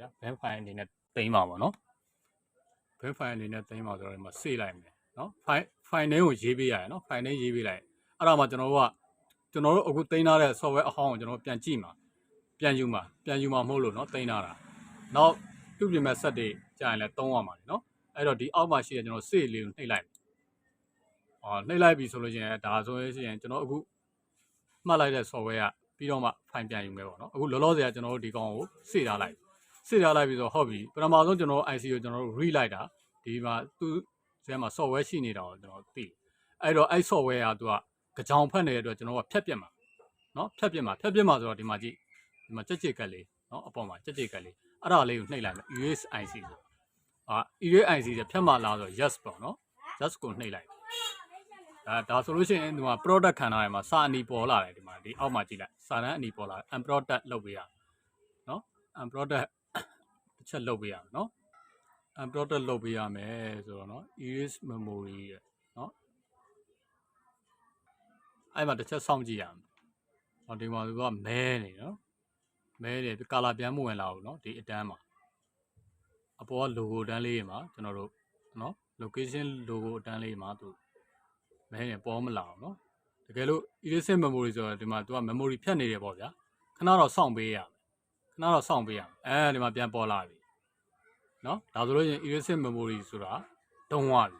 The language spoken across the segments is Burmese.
ဗျာ ban file အနေနဲ့သိမ်းပါပါနော် ban file အနေနဲ့သိမ်းပါဆိုတော့ဒီမှာစေ့လိုက်မယ်နော် file file name ကိုရေးပေးရတယ်နော် file name ရေးပေးလိုက်အဲ့ဒါမှကျွန်တော်တို့ကကျွန်တော်တို့အခုသိမ်းထားတဲ့ software အဟောင်းကိုကျွန်တော်တို့ပြန်ကြည့်မှာပြန်ယူမှာပြန်ယူမှာမဟုတ်လို့နော်သိမ်းထားတာနောက်ပြုပြင်မဲ့ set တွေကြာရင်လည်းသုံးရမှာလေနော်အဲ့တော့ဒီအောက်မှာရှိတဲ့ကျွန်တော်စေ့လေးကိုနှိပ်လိုက်အော်နှိပ်လိုက်ပြီဆိုလို့ရှိရင်ဒါဆိုရင်ရှိရင်ကျွန်တော်အခုမှတ်လိုက်တဲ့ software ကပြီးတော့မှ file ပြန်ယူမယ်ပေါ့နော်အခုလောလောဆယ်ကကျွန်တော်တို့ဒီကောင်ကိုစေ့ထားလိုက် စစ်ထားလိုက်ပြီးဆိုဟုတ်ပြီပထမဆုံးကျွန်တော်တို့ IC ကိုကျွန်တော်တို့ read လိုက်တာဒီမှာသူ့ဇဲမှာ software ရှိနေတာကိုကျွန်တော်သိအဲ့တော့အဲ့ software ကသူကကြောင်ဖတ်နေတဲ့အတွက်ကျွန်တော်ကဖြတ်ပြစ်မှာเนาะဖြတ်ပြစ်မှာဖြတ်ပြစ်မှာဆိုတော့ဒီမှာကြည့်ဒီမှာကြက်ကြက်ကလေးเนาะအပေါ်မှာကြက်ကြက်ကလေးအဲ့ဒါလေးကိုနှိပ်လိုက်မယ် erase IC ဆိုအာ erase IC ဆိုဖြတ်မှာလားဆိုတော့ yes ပေါ့เนาะ yes ကိုနှိပ်လိုက်ဒါဒါဆိုလို့ရှိရင်ဒီမှာ product ခံထားရမှာစာအနီပေါ်လာတယ်ဒီမှာဒီအောက်မှာကြည့်လိုက်စာတန်းအနီပေါ်လာတယ် unproduct လုပ်ပေးရเนาะ unproduct တစ် ချက်လုပ်ပေးရမယ်နော် unprotect လုပ်ပေးရမယ်ဆိုတော့နော် iris memory ရဲ့နော်အဲ့မှာတစ်ချက်စောင့်ကြည့်ရမယ်ဟောဒီမှာသူကမဲနေနော်မဲနေကာလာပြန်မဝင်လာဘူးနော်ဒီအတန်းမှာအပေါ်က logo အတန်းလေးတွေမှာကျွန်တော်တို့နော် location logo အတန်းလေးမှာသူမဲနေပေါ်မလာဘူးနော်တကယ်လို့ iris memory ဆိုတော့ဒီမှာသူက memory ဖြတ်နေတယ်ပေါ့ဗျာခဏတော့စောင့်ပေးရမယ်ခဏတော့စောင့်ပေးရမယ်အဲဒီမှာပြန်ပေါ်လာပြီ နော်ဒါဆိုလို့ရင် erasing memory ဆိုတာတုံးသွားပြီ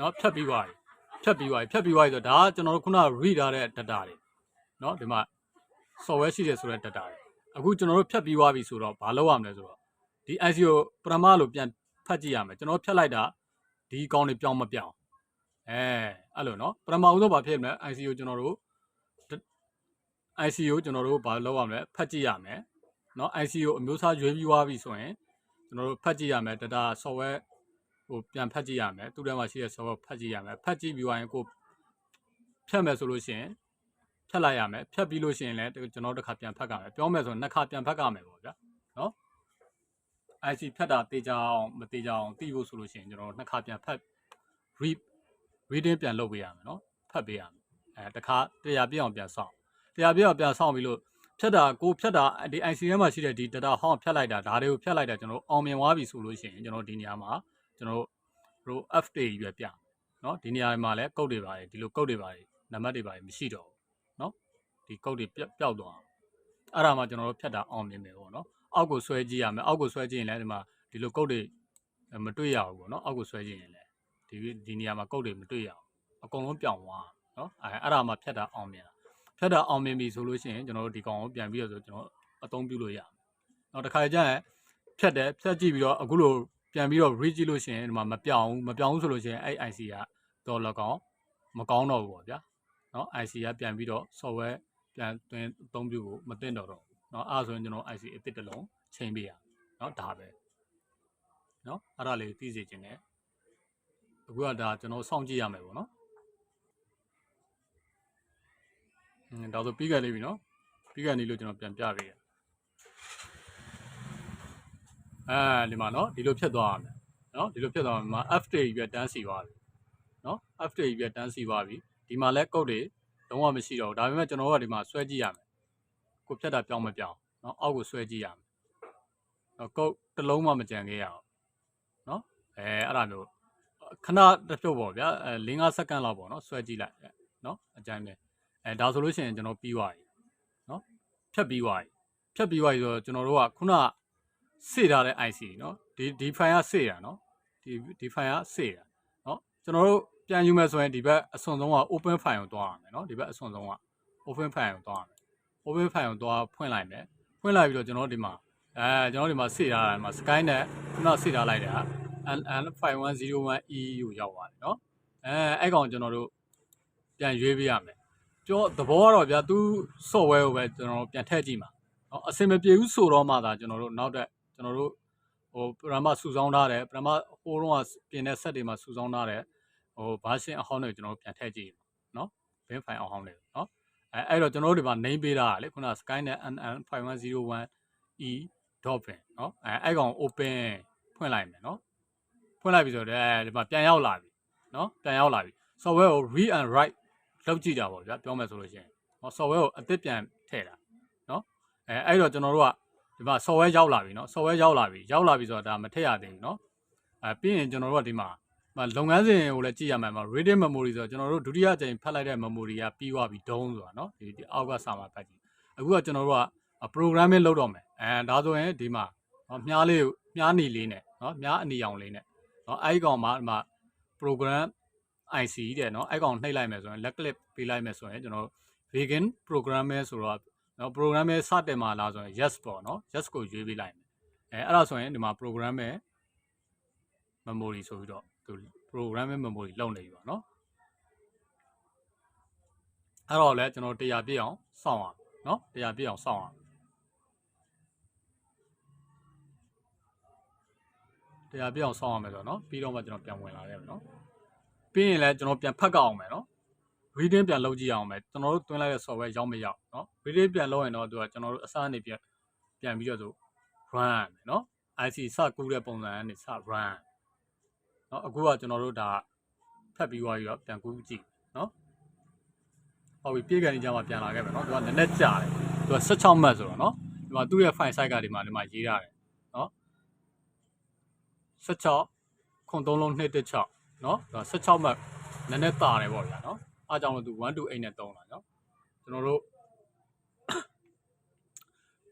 နော်ဖြတ်ပြီးသွားပြီဖြတ်ပြီးသွားပြီဖြတ်ပြီးသွားပြီဆိုတော့ဒါကကျွန်တော်တို့ခုန read ထားတဲ့ data တွေနော်ဒီမှာ software ရှိတယ်ဆိုတဲ့ data တွေအခုကျွန်တော်တို့ဖြတ်ပြီးသွားပြီဆိုတော့ဘာလုပ်ရမလဲဆိုတော့ဒီ ICO ပထမလို့ပြန်ဖတ်ကြည့်ရမယ်ကျွန်တော်ဖြတ်လိုက်တာဒီကောင်းတွေပြောင်းမပြောင်းအဲအဲ့လိုနော်ပထမဦးဆုံးဘာဖြစ်မလဲ ICO ကျွန်တော်တို့ ICO ကျွန်တော်တို့ဘာလုပ်ရမလဲဖတ်ကြည့်ရမယ်နော် ICO အမျိုးအစားရွေးပြီးွားပြီဆိုရင် ကျွန်တော်တို့ဖတ်ကြည့်ရမယ် data software ဟိုပြန်ဖတ်ကြည့်ရမယ်သူ့ထဲမှာရှိတဲ့ software ဖတ်ကြည့်ရမယ်ဖတ်ကြည့်ပြီးသွားရင်ကိုဖြတ်မယ်ဆိုလို့ရှိရင်ဖြတ်လိုက်ရမယ်ဖြတ်ပြီးလို့ရှိရင်လည်းကျွန်တော်တို့တစ်ခါပြန်ဖတ်ကြမယ်ပြောမယ်ဆိုရင်နှစ်ခါပြန်ဖတ်ကြမယ်ပေါ့ဗျာနော် IC ဖြတ်တာတေချာအောင်မတေချာအောင်သိဖို့ဆိုလို့ရှိရင်ကျွန်တော်တို့နှစ်ခါပြန်ဖတ် read reading ပြန်လုပ်ပေးရမယ်နော်ဖတ်ပေးရမယ်အဲတစ်ခါတရားပြည့်အောင်ပြန်ဆောင်းတရားပြည့်အောင်ပြန်ဆောင်းပြီးလို့ ဖြတ်တာကိုဖြတ်တာဒီ IC ထဲမှာရှိတဲ့ဒီ data ဟောင်းဖြတ်လိုက်တာဒါတွေကိုဖြတ်လိုက်တာကျွန်တော်အောင်မြင်သွားပြီဆိုလို့ရှိရင်ကျွန်တော်ဒီနေရာမှာကျွန်တော်တို့ F တွေရွယ်ပြနော်ဒီနေရာမှာလည်းကုတ်တွေပါတယ်ဒီလိုကုတ်တွေပါတယ်နံပါတ်တွေပါတယ်မရှိတော့ဘူးနော်ဒီကုတ်တွေပျောက်သွားအဲ့ဒါမှကျွန်တော်တို့ဖြတ်တာအောင်မြင်တယ်ပေါ့နော်အောက်ကိုဆွဲကြည့်ရမယ်အောက်ကိုဆွဲကြည့်ရင်လည်းဒီမှာဒီလိုကုတ်တွေမတွေ့ရဘူးပေါ့နော်အောက်ကိုဆွဲကြည့်ရင်လည်းဒီဒီနေရာမှာကုတ်တွေမတွေ့ရဘူးအကုန်လုံးပြောင်းသွားနော်အဲ့အဲ့ဒါမှဖြတ်တာအောင်မြင်တာ ဖြတ်တာအောင်မြင်ပြီဆိုလို့ရှိရင်ကျွန်တော်တို့ဒီကောင်ကိုပြန်ပြီးတော့ဆိုကျွန်တော်အသုံးပြုလို့ရမယ်။နောက်တစ်ခါကျရင်ဖြတ်တယ်ဖြတ်ကြည့်ပြီးတော့အခုလိုပြန်ပြီးတော့ read ကြည့်လို့ရှိရင်ဒီမှာမပြောင်းဘူးမပြောင်းဘူးဆိုလို့ရှိရင်အဲ့ IC ကတော့လကောင်မကောင်းတော့ဘူးပေါ့ဗျာ။နော် IC ကပြန်ပြီးတော့ software ပြန်သွင်းအသုံးပြုဖို့မသင့်တော့တော့ဘူး။နော်အဲ့ဒါဆိုရင်ကျွန်တော် IC အစ်စ်တစ်လုံးချိန်ပေးရမယ်။နော်ဒါပဲ။နော်အဲ့ဒါလေးသိစေချင်တယ်။အခုကဒါကျွန်တော်စောင့်ကြည့်ရမယ်ပေါ့နော်။ อืม ။ဒါဆိုပြီးကလေးပြီနော်။ပြီးကနေလို့ကျွန်တော်ပြန်ပြပေးရ။အဲဒီမှာနော်ဒီလိုဖြတ်သွားရမယ်။နော်ဒီလိုဖြတ်သွားရမယ်မှာ F တွေပြတန်းစီပါပြီ။နော် F တွေပြတန်းစီပါပြီ။ဒီမှာလဲကုတ်တွေလုံးဝမရှိတော့ဘူး။ဒါပေမဲ့ကျွန်တော်တို့ကဒီမှာဆွဲကြည့်ရမယ်။ကိုဖြတ်တာပြောင်းမပြောင်း။နော်အောက်ကိုဆွဲကြည့်ရမယ်။နော်ကုတ်တစ်လုံးမှမကြံခဲ့ရအောင်။နော်အဲအဲ့ဒါမျိုးခဏတစ်ဖြုတ်ပေါ့ဗျာအဲ5-6စက္ကန့်လောက်ပေါ့နော်ဆွဲကြည့်လိုက်နော်အကြမ်းပဲ အဲဒါဆိုလို့ရှိရင်ကျွန်တော်ပြီးသွားပြီနော်ဖြတ်ပြီးသွားပြီဖြတ်ပြီးသွားပြီဆိုတော့ကျွန်တော်တို့ကခုနစေထားတဲ့ IC နော်ဒီဒီ file ကစေတာနော်ဒီဒီ file ကစေတာနော်ကျွန်တော်တို့ပြန်ယူမယ်ဆိုရင်ဒီဘက်အစွန်ဆုံးက open file ကိုသွားရမယ်နော်ဒီဘက်အစွန်ဆုံးက open file ကိုသွားရမယ် open file ကိုသွားဖွင့်လိုက်မယ်ဖွင့်လိုက်ပြီးတော့ကျွန်တော်ဒီမှာအဲကျွန်တော်ဒီမှာစေထားတာဒီမှာ sky နဲ့ခုနစေထားလိုက်တာ NN5101E ကိုရောက်ပါတယ်နော်အဲအဲ့ကောင်ကျွန်တော်တို့ပြန်ရွေးပေးရမယ် ပြောသဘောကတော့ဗျာသူ software ကိုပဲကျွန်တော်တို့ပြန်ထည့်ကြည့်မှာเนาะအစင်မပြေဘူးဆိုတော့မှသာကျွန်တော်တို့နောက်တက်ကျွန်တော်တို့ဟိုပရမစုဆောင်းထားတယ်ပရမဟိုတော့ပြင်တဲ့ set တွေမှာစုဆောင်းထားတယ်ဟို version အဟောင်းတွေကျွန်တော်တို့ပြန်ထည့်ကြည့်เนาะ bin file အဟောင်းတွေเนาะအဲအဲ့တော့ကျွန်တော်တို့ဒီမှာ name ပေးထားတာလေခုန skynet nn5101e .bin เนาะအဲအဲ့ကောင် open ဖွင့်လိုက်မယ်เนาะဖွင့်လိုက်ပြီဆိုတော့ဒီမှာပြန်ရောက်လာပြီเนาะပြန်ရောက်လာပြီ software ကို read and write လောက်ကြည့်တာပေါ့ဗျာပြောမယ်ဆိုလို့ရှိရင်ဟော software ကိုအသစ်ပြန်ထည့်တာเนาะအဲအဲ့တော့ကျွန်တော်တို့က ဒီမှာ software ရောက်လာပြီเนาะ software ရောက်လာပြီရောက်လာပြီဆိုတော့ဒါမထည့်ရသေးဘူးเนาะအဲပြီးရင်ကျွန်တော်တို့ကဒီမှာမလုပ်ငန်းစဉ်ကိုလည်းကြည့်ရမှာမှာ reading memory ဆိုတော့ကျွန်တော်တို့ဒုတိယအကြိမ်ဖတ်လိုက်တဲ့ memory ကပြီးသွားပြီဒုံးဆိုတာเนาะဒီဒီအောက်ကစာမှာဖတ်ကြည့်အခုကကျွန်တော်တို့က programming လုပ်တော့မယ်အဲဒါဆိုရင်ဒီမှာเนาะမြားလေးကိုမြားနီလေးနဲ့เนาะမြားအနီအောင်လေးနဲ့เนาะအဲဒီကောင်မှာဒီမှာ program IC တဲ့နော်အဲ့ကောင်နှိပ်လိုက်မယ်ဆိုရင် left click ပေးလိုက်မယ်ဆိုရင်ကျွန်တော် begin programmer ဆိုတော့နော် programmer စတင်မှာလားဆိုရင် yes ပေါ့နော် yes ကိုရွေးပေးလိုက်မယ်အဲအဲ့ဒါဆိုရင်ဒီမှာ programmer memory ဆိုပြီးတော့သူ programmer memory လုံနေပြီပေါ့နော်အဲ့တော့လဲကျွန်တော်တရားပြည့်အောင်စောင့်အောင်နော်တရားပြည့်အောင်စောင့်အောင်တရားပြည့်အောင်စောင့်ရမယ်ဆိုတော့နော်ပြီးတော့မှကျွန်တော်ပြန်ဝင်လာရမယ်နော် ပြီးရင်လည်းကျွန်တော်ပြန်ဖတ်ကြအောင်မယ်နော် reading ပြန်လုပ်ကြည့်အောင်မယ်ကျွန်တော်တို့တွင်းလိုက်တဲ့ software ရောက်မရောက်နော် reading ပြန်လုပ်ရင်တော့သူကကျွန်တော်တို့အစားအနေပြန်ပြန်ပြီးတော့သူ run မယ်နော် IC စကူးတဲ့ပုံစံအနေစ run နော်အခုကကျွန်တော်တို့ဒါဖတ်ပြီးသွားပြီးတော့ပြန်ကူးကြည့်နော်ဟုတ်ပြီပြေကန်နေကြမှာပြန်လာခဲ့မယ်နော်သူကနည်းနည်းကြာတယ်သူက16မှတ်ဆိုတော့နော်ဒီမှာသူ့ရဲ့ file size ကဒီမှာဒီမှာရေးထားတယ်နော်16ခွန်3လုံး216 နော်16မှတ်နည်းနည်းတာတယ်ပေါ့ဗျာနော်အားကြောင့်လို့သူ1 2 8နဲ့သုံးတာနော်ကျွန်တော်တို့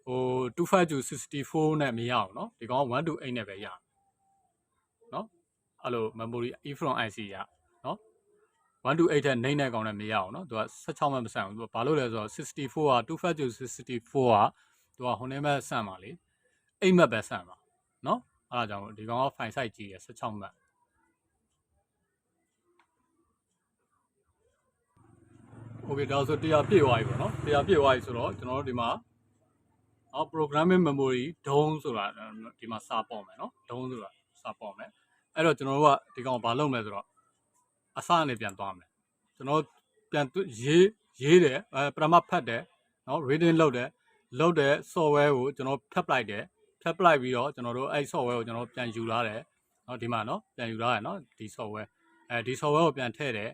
ဟို25 to 64နဲ့မရအောင်နော်ဒီကောင်1 2 8နဲ့ပဲရနော်အဲ့လို memory efron IC ရနော်1 2 8ထက်နိုင်တဲ့ကောင်နဲ့မရအောင်နော်သူက16မှတ်မဆန်ဘူးသူကဘာလို့လဲဆိုတော့64က25 to 64ကသူကဟိုနေမဲ့ဆန်ပါလေ8မှတ်ပဲဆန်ပါနော်အဲ့ဒါကြောင့်ဒီကောင်က file size ကြီးရ16မှတ် okay ဒါဆို100ပြည့်သွားပြီပေါ့နော်100ပြည့်သွားပြီဆိုတော့ကျွန်တော်တို့ဒီမှာအော် programming memory ဒုံးဆိုတာဒီမှာစာပေါက်မယ်နော်ဒုံးဆိုတာစာပေါက်မယ်အဲ့တော့ကျွန်တော်တို့ကဒီကောင်ဘာလုပ်မလဲဆိုတော့အစအနေပြန်သွားမယ်ကျွန်တော်ပြန်ရေးရေးတယ်အဲပထမဖတ်တယ်နော် reading လုပ်တယ်လုပ်တဲ့ software ကိုကျွန်တော်ဖတ်ပလိုက်တယ်ဖတ်ပလိုက်ပြီးတော့ကျွန်တော်တို့အဲ့ software ကိုကျွန်တော်ပြန်ယူလာတယ်နော်ဒီမှာနော်ပြန်ယူလာရနော်ဒီ software အဲဒီ software ကိုပြန်ထည့်တယ်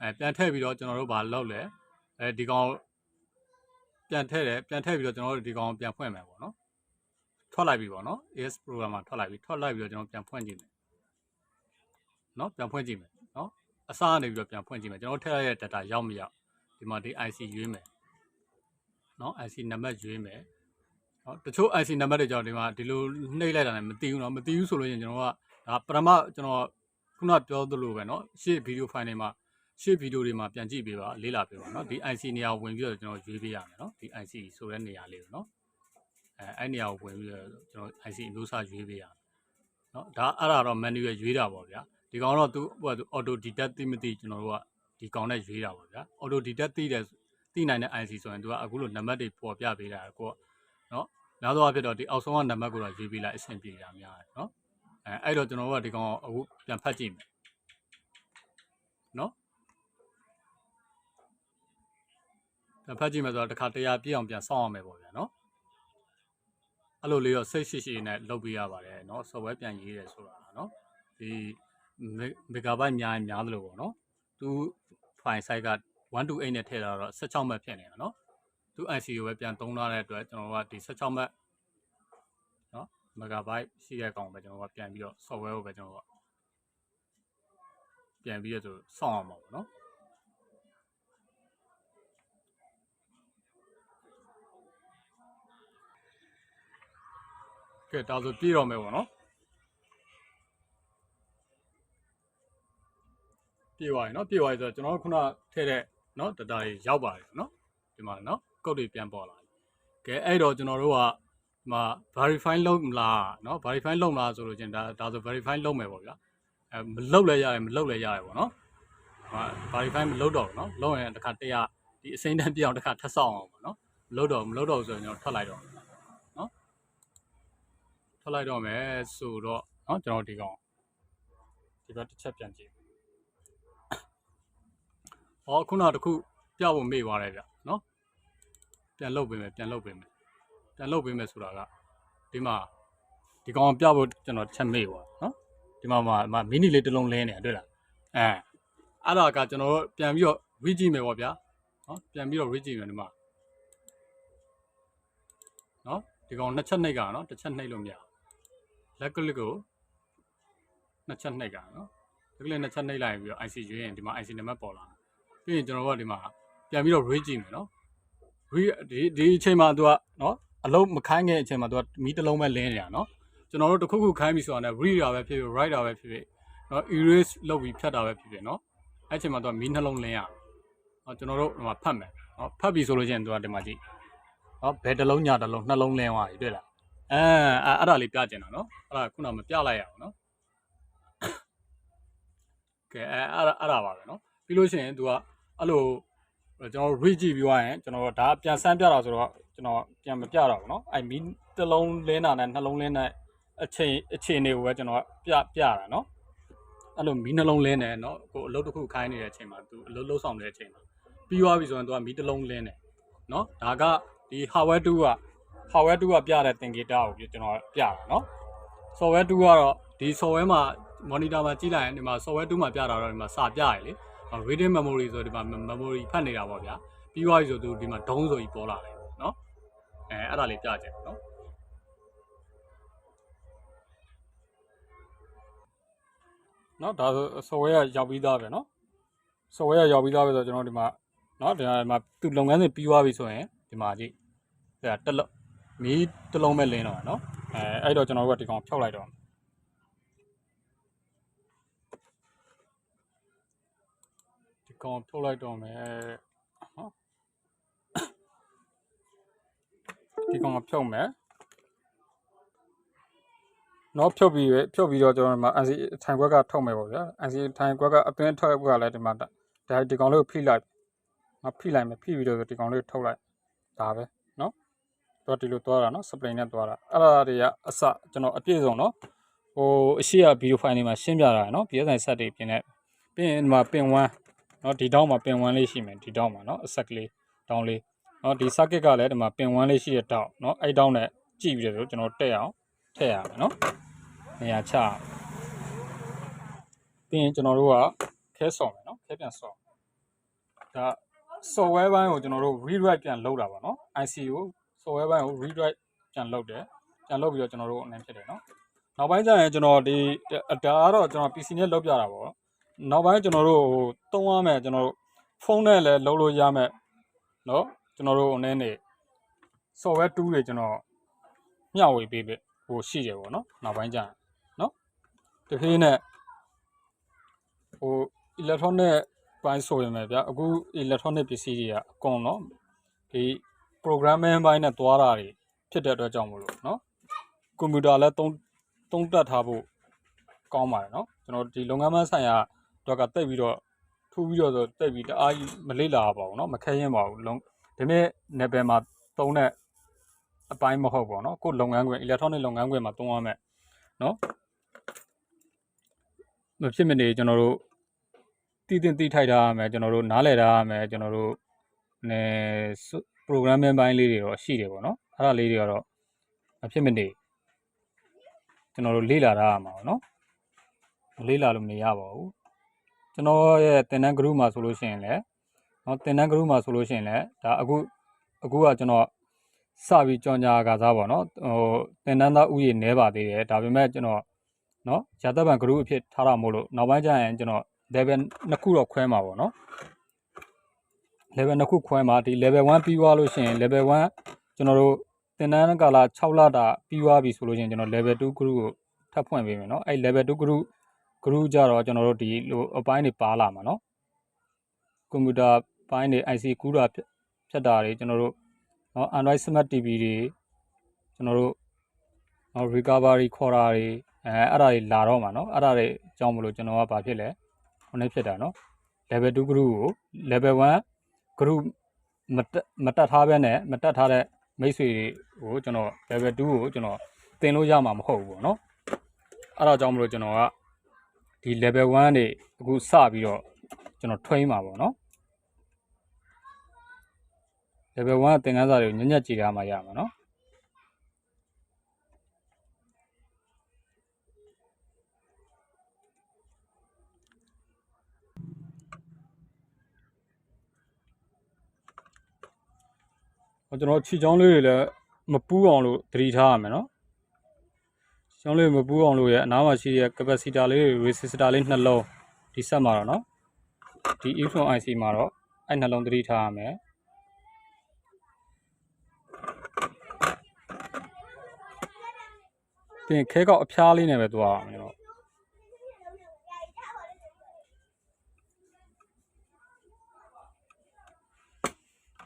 အဲပြန်ထည့်ပြီးတော့ကျွန်တော်တို့ဘာလုပ်လဲအဲဒီကောင်ပြန်ထည့်တယ်ပြန်ထည့်ပြီးတော့ကျွန်တော်တို့ဒီကောင်ပြန်ဖွင့်မယ်ပေါ့နော်ထွက်လိုက်ပြီပေါ့နော် AS program မှာထွက်လိုက်ပြီထွက်လိုက်ပြီးတော့ကျွန်တော်ပြန်ဖွင့်ကြည့်မယ်နော်ပြန်ဖွင့်ကြည့်မယ်နော်အစားကနေပြီးတော့ပြန်ဖွင့်ကြည့်မယ်ကျွန်တော်ထည့်လိုက်တဲ့ data ရောက်မရောက်ဒီမှာဒီ IC ရွေးမယ်နော် IC နံပါတ်ရွေးမယ်နော်တချို့ IC နံပါတ်တွေကြောင့်ဒီမှာဒီလိုနှိပ်လိုက်တာလည်းမသိဘူးနော်မသိဘူးဆိုလို့ရင်ကျွန်တော်ကဒါပထမကျွန်တော်ခုနပြောသလိုပဲနော်ရှေ့ဗီဒီယိုဖိုင်တွေမှာ ရှေ့ဗီဒီယိုတွေမှာပြန်ကြည့်ပေးပါလေ့လာပေးပါเนาะဒီ IC နေရာကိုဝင်ပြီးတော့ကျွန်တော်ရွေးပေးရမယ်เนาะဒီ IC ဆိုတဲ့နေရာလေးကိုเนาะအဲအဲ့နေရာကိုဝင်ပြီးတော့ကျွန်တော် IC အမျိုးအစားရွေးပေးရမယ်เนาะဒါအဲ့ဒါတော့ manual ရွေးတာပေါ့ဗျာဒီကောင်တော့သူဟို auto detect သိမသိကျွန်တော်တို့ကဒီကောင်နဲ့ရွေးတာပေါ့ဗျာ auto detect သိတယ်သိနိုင်တဲ့ IC ဆိုရင်သူကအခုလိုနံပါတ်တွေပေါ်ပြပေးတာကိုเนาะနောက်တော့ဖြစ်တော့ဒီအောက်ဆုံးကနံပါတ်ကိုတော့ရွေးပေးလိုက်အဆင်ပြေတာများတယ်เนาะအဲအဲ့တော့ကျွန်တော်တို့ကဒီကောင်အခုပြန်ဖတ်ကြည့်မယ်เนาะ ဖတ်ကြည့်မယ်ဆိုတော့တစ်ခါတရားပြည့်အောင်ပြန်ဆောင်းရမယ်ပေါ့ဗျာနော်အဲ့လိုလေးတော့စိတ်ရှိရှိနဲ့လုပ်ပေးရပါတယ်နော် software ပြန်ရေးတယ်ဆိုတာနော်ဒီမေဂါဘိုက်များများသလိုပေါ့နော်သူ file size က128နဲ့ထည့်တာတော့16မှတ်ဖြစ်နေတာနော်သူ ICU ပဲပြန်သုံးထားတဲ့အတွက်ကျွန်တော်ကဒီ16မှတ်နော်မေဂါဘိုက်ရှိရကောင်ပဲကျွန်တော်ကပြန်ပြီးတော့ software ကိုပဲကျွန်တော်ကပြန်ပြီးတော့ဆောင်းအောင်ပါပေါ့နော် ယ်ဒါဆိုပြေးတော့မယ်ပေါ့နော်ပြေးသွားပြီနော်ပြေးသွားပြီဆိုတော့ကျွန်တော်ခုနထည့်တဲ့နော်တတားကြီးရောက်ပါတယ်နော်ဒီမှာနော်ကုတ်တွေပြန်ပေါ်လာပြီကဲအဲ့တော့ကျွန်တော်တို့ကဒီမှာ verify လုပ်မလားနော် verify လုပ်မလားဆိုလို့ချင်းဒါဒါဆို verify လုပ်မယ်ပေါ့ဗျာအဲမလုပ်လဲရတယ်မလုပ်လဲရတယ်ပေါ့နော်ဟာ verify မလုပ်တော့ဘူးနော်လုပ်ရင်တစ်ခါတရဒီအစိမ့်တန်းပြအောင်တစ်ခါထပ်ဆောင်အောင်ပေါ့နော်မလုပ်တော့မလုပ်တော့ဆိုရင်ကျွန်တော်ထွက်လိုက်တော့ ထွက်လိုက်တော့မယ်ဆိုတော့เนาะကျွန်တော်ဒီကောင်ဒီဘက်တစ်ချက်ပြန်ကြည့် ဟောခုနတခုပြဖို့မေ့သွားတယ်ဗျနော်ပြန်လုတ်ပေးမယ်ပြန်လုတ်ပေးမယ်ပြန်လုတ်ပေးမယ်ဆိုတာကဒီမှာဒီကောင်ပြဖို့ကျွန်တော်ချက်မေ့သွားနော်ဒီမှာမှာမီနီလေးတစ်လုံးလင်းနေတာတွေ့လားအဲအဲ့ဒါကကျွန်တော်တို့ပြန်ပြီးတော့ read ကြည့်မယ်ပေါ့ဗျာနော်ပြန်ပြီးတော့ read ကြည့်မယ်ဒီမှာနော် ဒီကောင်နှစ်ချက်နှိပ်ကနော်တစ်ချက်နှိပ်လို့မရဘူး လက်ကလစ်ကိုနှစ်ချက်နှိပ်ကနော်လက်ကလစ်နှစ်ချက်နှိပ်လိုက်ပြီးတော့ IC ရွေးရင်ဒီမှာ IC နံပါတ်ပေါ်လာတယ်ပြီးရင်ကျွန်တော်တို့ကဒီမှာပြန်ပြီးတော့ read ကြည့်မယ်နော် read ဒီဒီအချိန်မှာသူကနော်အလုံးမခိုင်းခင်အချိန်မှာသူကမီးတစ်လုံးပဲလင်းနေတာနော်ကျွန်တော်တို့တစ်ခုခုခိုင်းပြီဆိုတာနဲ့ read တာပဲဖြစ်ဖြစ် write တာပဲဖြစ်ဖြစ်နော် erase လုပ်ပြီးဖြတ်တာပဲဖြစ်ဖြစ်နော်အဲ့အချိန်မှာသူကမီးနှလုံးလင်းရအောင်နော်ကျွန်တော်တို့ဒီမှာဖတ်မယ်နော်ဖတ်ပြီဆိုလို့ရှိရင်သူကဒီမှာကြည့်ဟောဘယ်တစ်လုံးညာတစ်လုံးနှလုံးလင်းသွားပြီတွေ့လား အဲအဲ့အဲ့ဒါလေးပြကျင်တာနော်အဲ့ဒါခုနကမပြလိုက်ရအောင်နော်ကဲအဲအဲ့ဒါအဲ့ဒါပါပဲနော်ပြီးလို့ရှိရင် तू ကအဲ့လိုကျွန်တော် read ကြည့်ပြီးသွားရင်ကျွန်တော်ဒါပြန်ဆန်းပြတာဆိုတော့ကျွန်တော်ပြန်မပြတော့ဘူးနော်အဲ့မီတစ်လုံးလင်းတာနဲ့နှလုံးလင်းတဲ့အချိန်အချိန်တွေကိုပဲကျွန်တော်ပြပြတာနော်အဲ့လိုမီနှလုံးလင်းတယ်နော်ကိုအလုပ်တစ်ခုခိုင်းနေတဲ့အချိန်မှာ तू အလုပ်လုပ်ဆောင်နေတဲ့အချိန်မှာပြီးသွားပြီဆိုရင် तू ကမီတစ်လုံးလင်းတယ်နော်ဒါက ဒီ hardware 2က hardware 2ကပြတဲ့သင်္ကေတကိုကျွန်တော်ပြတာเนาะ software 2ကတော့ဒီ software မှာ monitor မှာကြည့်လိုက်ရင်ဒီမှာ software 2မှာပြတာတော့ဒီမှာစာပြရလေ reading memory ဆိုဒီမှာ memory ဖတ်နေတာပေါ့ဗျာပြီးသွားပြီဆိုသူဒီမှာ down ဆိုပြီးပေါ်လာတယ်เนาะအဲအဲ့ဒါလေးပြကြတယ်เนาะเนาะဒါဆို software ကရောက်ပြီးသားပဲเนาะ software ကရောက်ပြီးသားပဲဆိုတော့ကျွန်တော်ဒီမှာเนาะဒီမှာသူလုပ်ငန်းစဉ်ပြီးသွားပြီဆိုရင်ဒီမှာကြည့်ဒါတက်လို့ မီးတစ်လုံးပဲလင်းတော့နော်အဲအဲ့တော့ကျွန်တော်တို့ကဒီကောင်ဖြောက်လိုက်တော့ဒီကောင်ဖြောက်လိုက်တော့မယ်နော်ဒီကောင်ဖြောက်မယ်နော်ဖြုတ်ပြီးဖြုတ်ပြီးတော့ကျွန်တော်ဒီမှာ NC ထိုင်ခွက်ကထုတ်မယ်ပေါ့ဗျာ NC ထိုင်ခွက်ကအသွင်းထုတ်ခွက်ကလည်းဒီမှာဒါဒီကောင်လေးကိုဖိလိုက်ငါဖိလိုက်မယ်ဖိပြီးတော့ဒီကောင်လေးကိုထုတ်လိုက်ဒါပဲ နော်တော့ဒီလိုသွားတာနော် spring နဲ့သွားတာအဲ့ဒါတွေကအစကျွန်တော်အပြည့်စုံနော်ဟိုအရှိရဗီဒီယိုဖိုင်တွေမှာရှင်းပြတာနော် PSI set တွေပြင်နေပြီးရင်ဒီမှာပင်1နော်ဒီတောင်းမှာပင်1လေးရှိမယ်ဒီတောင်းမှာနော်အဆက်ကလေးတောင်းလေးနော်ဒီ circuit ကလည်းဒီမှာပင်1လေးရှိတဲ့တောင်းနော်အဲ့တောင်းနဲ့ကြည့်ပြီးတော့ကျွန်တော်တက်အောင်ထည့်ရမယ်နော်နေရာချရမယ်ပြီးရင်ကျွန်တော်တို့ကခဲဆော်မယ်နော်ခဲပြန်ဆော်ဒါ software ဘိုင်းကိုကျွန်တော်တို့ rewrite ပြန်လုပ်တာပါနော် IC ကို software ဘိုင်းကို rewrite ပြန်လုပ်တယ်ပြန်လုပ်ပြီးတော့ကျွန်တော်တို့အနေဖြစ်တယ်နော်နောက်ပိုင်းကျရင်ကျွန်တော်ဒီဒါကတော့ကျွန်တော် PC နဲ့လုပ်ပြတာပေါ့နောက်ပိုင်းကျွန်တော်တို့ဟိုသုံးရမယ်ကျွန်တော်တို့ဖုန်းနဲ့လည်းလုပ်လို့ရမယ်နော်ကျွန်တော်တို့အနေနဲ့ software tool တွေကျွန်တော်မျှဝေပေးပေးဟိုရှိတယ်ပေါ့နော်နောက်ပိုင်းကျရင်နော်တဖြည်းနဲ့ဟို electronic ပိုင်းဆိုရင်ပဲဗျာအခု electronic ပစ္စည်းတွေကအကုန်တော့ဒီ programming ဘိုင်းနဲ့သွားတာတွေဖြစ်တဲ့အတွက်ကြောင့်မလို့เนาะကွန်ပျူတာလည်းသုံးသုံးတက်ထားဖို့ကောင်းပါတယ်เนาะကျွန်တော်ဒီလုပ်ငန်းမဆိုင်ရာတော့ကတိတ်ပြီးတော့ထူးပြီးတော့ဆိုတိတ်ပြီးတအားကြီးမလေ့လာပါဘူးเนาะမခဲရင်ပါဘူးလုံးဒီနေ့ level မှာသုံးတဲ့အပိုင်းမဟုတ်ပါเนาะကိုလုပ်ငန်းခွင် electronic လုပ်ငန်းခွင်မှာသုံးရမယ်เนาะမဖြစ်မနေကျွန်တော်တို့တည်တင်တည်ထိုက်ထားရမယ်ကျွန်တော်တို့နားလည်ထားရမယ်ကျွန်တော်တို့နည်း programming ဘိုင်းလေးတွေတော့ရှိတယ်ပေါ့နော်အဲ့ဒါလေးတွေကတော့အဖြစ်မနေကျွန်တော်တို့လေ့လာထားရမှာပေါ့နော်မလေ့လာလို့မရပါဘူးကျွန်တော်ရဲ့သင်တန်း group မှာဆိုလို့ရှိရင်လည်းနော်သင်တန်း group မှာဆိုလို့ရှိရင်လည်းဒါအခုအခုကကျွန်တော်စပြီးကြောင်ညာကစားပေါ့နော်ဟိုသင်တန်းသားဥယျာဉ်နဲပါသေးတယ်ဒါပေမဲ့ကျွန်တော်နော်ရာသက်ပံ group အဖြစ်ထားတာမို့လို့နောက်ပိုင်းကျရင်ကျွန်တော် level နှစ်ခုတော့ခွဲမှာပေါ့နော် level နှစ်ခုခွဲမှာဒီ level 1ပြီးသွားလို့ရှိရင် level 1ကျွန်တော်တို့သင်တန်းကာလ6လတာပြီးသွားပြီဆိုလို့ရှိရင်ကျွန်တော် level 2 group ကိုထပ်ဖွင့်ပေးမယ်เนาะအဲ့ level 2 group group ကြတော့ကျွန်တော်တို့ဒီလိုအပိုင်းတွေပါလာမှာเนาะကွန်ပျူတာပိုင်းတွေ IC ကူးတာဖြတ်တာတွေကျွန်တော်တို့เนาะ Android Smart TV တွေကျွန်တော်တို့เนาะ recovery ခေါ်တာတွေအဲအဲ့ဒါတွေလာတော့မှာเนาะအဲ့ဒါတွေအကြောင်းမလို့ကျွန်တော်ကဘာဖြစ်လဲဟိုနေ့ဖြစ်တာเนาะ level 2 group ကို level 1 group မတက်မတက်ထားပဲနဲ့မတက်ထားတဲ့မိတ်ဆွေတွေကိုကျွန်တော် level 2ကိုကျွန်တော်သင်လို့ရမှာမဟုတ်ဘူးပေါ့နော်အဲ့ဒါကြောင့်မလို့ကျွန်တော်ကဒီ level 1နေအခုစပြီးတော့ကျွန်တော် train မှာပေါ့နော် level 1ကသင်ခန်းစာတွေကိုညံ့ညက်ကြည့်ရမှာရမှာနော် ကျွန်တော်ခြေချောင်းလေးတွေလည်း မပူးအောင်လို့သတိထားရမယ်နော်ကျွန်တော်လေးမပူးအောင်လို့ရဲ့အနားမှာရှိတဲ့ capacitor လေးတွေ resistor လေးနှလုံးဒီဆက်မှာတော့နော်ဒီ electron IC မှာတော့အဲ့နှလုံးသတိထားရမယ်ပြင်ခဲကောက်အဖျားလေးနဲ့ပဲသွားရမယ်နော်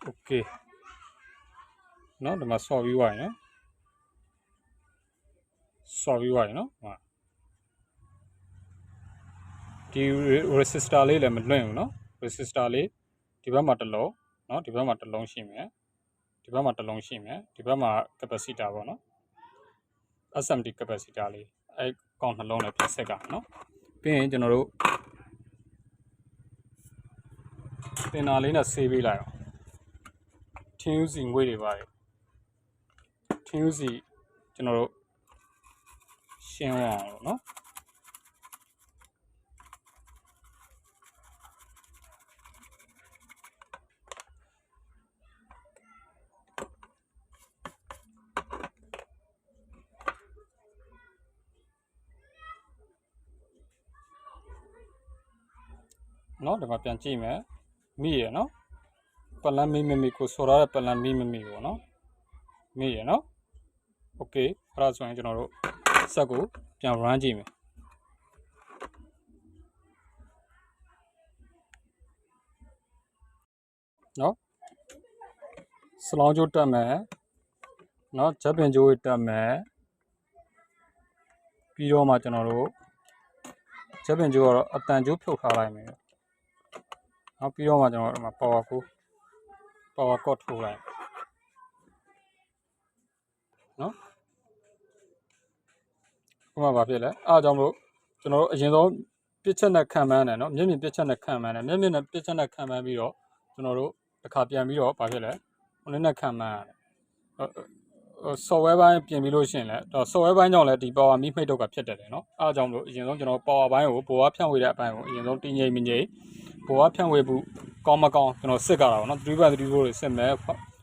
โอเค နော်ဒီမှာဆော့ပြီးသွားရင်ဆော်ပြီးသွားရင်နော်ဟာဒီ resistor လေးလည်းမလွင့်ဘူးနော် resistor လေးဒီဘက်မှာတစ်လုံးနော်ဒီဘက်မှာတစ်လုံးရှိမယ်ဒီဘက်မှာတစ်လုံးရှိမယ်ဒီဘက်မှာ capacitor ပေါ့နော် SMD capacitor လေးအဲကောင်နှလုံးနဲ့ပြည့်စက်ကနော်ပြီးရင်ကျွန်တော်တို့တင်နာလေးနဲ့ဆေးပေးလိုက်အောင်ထင်းဦးစီငွေတွေပါတယ် ထင်းဥစီကျွန်တော်တို့ရှင်းအောင်လို့နော်နော်ဒီမှာပြန်ကြည့်မယ်မိရယ်နော်ပလန်မီမမီကိုဆိုရတဲ့ပလန်မီမမီကိုနော်မေးရနော် okay အဲ့ဒါဆိုရင်ကျွန်တော်တို့စက်ကိုပြန် run ကြည့်မယ်နော်စလောင်းကျိုးတက်မယ်နော်ဂျပ်ပင်ကျိုးတက်မယ်ပြီးတော့မှကျွန်တော်တို့ဂျပ်ပင်ကျိုးကတော့အတန်ကျိုးဖြုတ်ထားလိုက်မယ်နော်ပြီးတော့မှကျွန်တော်တို့ဒီမှာ power full power cut ထိုးလိုက်နော် ခုမှဘာဖြစ်လဲအားကြောင့်မလို့ကျွန်တော်တို့အရင်ဆုံးပြစ်ချက်နဲ့ခံမှန်းတယ်နော်မျက်မြင်ပြစ်ချက်နဲ့ခံမှန်းတယ်မျက်မြင်နဲ့ပြစ်ချက်နဲ့ခံမှန်းပြီးတော့ကျွန်တော်တို့တစ်ခါပြန်ပြီးတော့ဘာဖြစ်လဲဟိုနေ့နဲ့ခံမှန်းရတယ်ဟို software ဘိုင်းပြင်ပြီးလို့ရှိရင်လည်းတော့ software ဘိုင်းကြောင့်လည်းဒီ power မိမိတ်တော့ကဖြစ်တတ်တယ်နော်အားကြောင့်မလို့အရင်ဆုံးကျွန်တော် power ဘိုင်းကိုဘိုးကဖြန့်ဝေတဲ့အပိုင်းကိုအရင်ဆုံးတင်းငိမ့်မငိမ့်ဘိုးကဖြန့်ဝေမှုကောင်းမကောင်းကျွန်တော်စစ်ကြတာပေါ့နော်3.3 volt တွေစစ်မယ်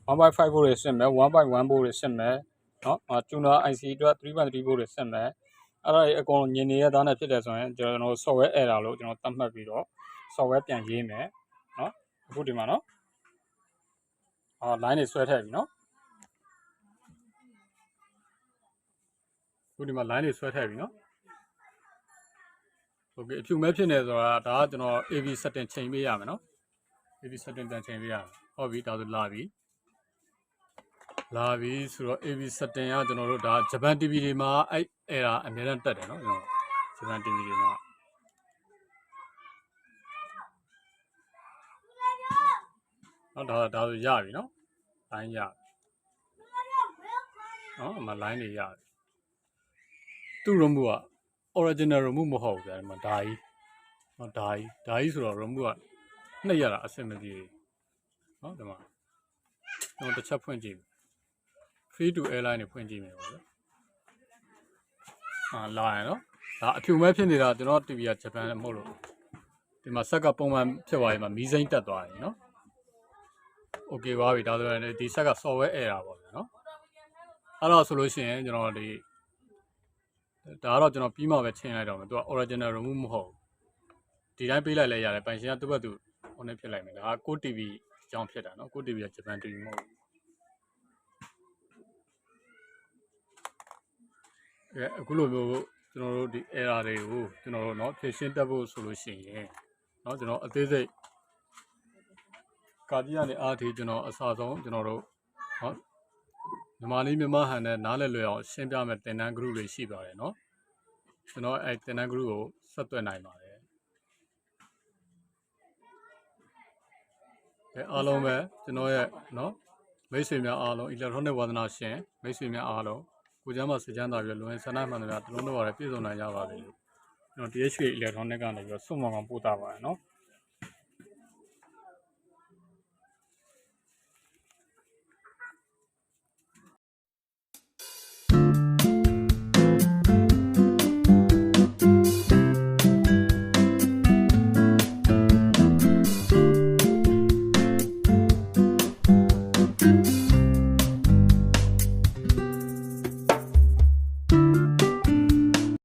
1.5 volt တွေစစ်မယ်1.1 volt တွေစစ်မယ်နော်အာ tuner IC အတွက်3.3 volt တွေစစ်မယ် အဲ့ဒါအကုန်ညင်နေတဲ့သားနဲ့ဖြစ်တယ်ဆိုရင်ကျွန်တော် software error လို့ကျွန်တော်သတ်မှတ်ပြီးတော့ software ပြန်ရေးမယ်နော်အခုဒီမှာနော်အော် line တွေဆွဲထည့်ပြီနော်အခုဒီမှာ line တွေဆွဲထည့်ပြီနော် okay အဖြူမဲဖြစ်နေဆိုတာဒါကကျွန်တော် AV setting ချိန်ပေးရမယ်နော် AV setting တန်ချိန်ပေးရမယ်ဟုတ်ပြီဒါဆိုလာပြီ လာပြီဆိုတော့ AV setting ကကျွန်တော်တို့ဒါဂျပန် TV တွေမှာအဲ့အဲ့ဒါအများနဲ့တက်တယ်နော်ကျွန်တော်ဂျပန် TV တွေမှာနော်ဒါဒါဆိုရပြီနော် line ရနော်အမ line တွေရပြီသူ့ remote က original remote မဟုတ်ဘူးဗျာဒီမှာဒါကြီးဟောဒါကြီးဒါကြီးဆိုတော့ remote ကနှိပ်ရတာအဆင်မပြေဘူးနော်ဒီမှာတော့တစ်ချက်ဖွင့်ကြည့်မယ် free to airline တွေဖွင့်ကြည့်မယ်ပေါ့ဗျာအာလာရနော်ဒါအဖြူမဲ့ဖြစ်နေတာကျွန်တော် TV ကဂျပန်လည်းမဟုတ်လို့ဒီမှာဆက်ကပုံမှန်ဖြစ်သွားရင်မှာမီးစိမ့်တက်သွားတယ်နော် okay ပါပြီဒါဆိုရင်ဒီဆက်က software error ပေါ့ဗျာနော်အဲ့တော့ဆိုလို့ရှိရင်ကျွန်တော်ဒီဒါကတော့ကျွန်တော်ပြီးမှပဲချိန်လိုက်တော့မယ်သူက original remove မဟုတ်ဘူးဒီတိုင်းပေးလိုက်လဲရတယ်ပိုင်ရှင်ကသူ့ဘက်သူဟိုနဲ့ဖြစ်လိုက်မယ်ဒါကကို TV အကြောင်းဖြစ်တာနော်ကို TV ကဂျပန် TV မဟုတ် အဲအခုလိုမျိုးကျွန်တော်တို့ဒီ error တွေကိုကျွန်တော်တို့เนาะဖြည့်ရှင်းတတ်ဖို့ဆိုလို့ရှိရင်เนาะကျွန်တော်အသေးစိတ်ကာတီကနေအားထေးကျွန်တော်အစားဆုံးကျွန်တော်တို့เนาะမြန်မာလေးမြန်မာဟန်နဲ့နားလည်လွယ်အောင်ရှင်းပြမယ်တင်တန်း group တွေရှိပါတယ်เนาะကျွန်တော်အဲတင်တန်း group ကိုဆက်သွယ်နိုင်ပါတယ်အဲအားလုံးပဲကျွန်တော်ရဲ့เนาะမိတ်ဆွေများအားလုံး electronic ဝါသနာရှင်မိတ်ဆွေများအားလုံး ကိုကျမ်းမှာစစ်ချမ်းသာပြီးတော့လွန်ရင်ဆန္ဒမှန်တယ်ဗျာတလုံးတော့ရပြည့်စုံနိုင်ကြပါပြီလို့ကျွန်တော်တရရွှေ electronic ကနေပြီးတော့စုံမောင်ကောင်ပို့တာပါတယ်နော်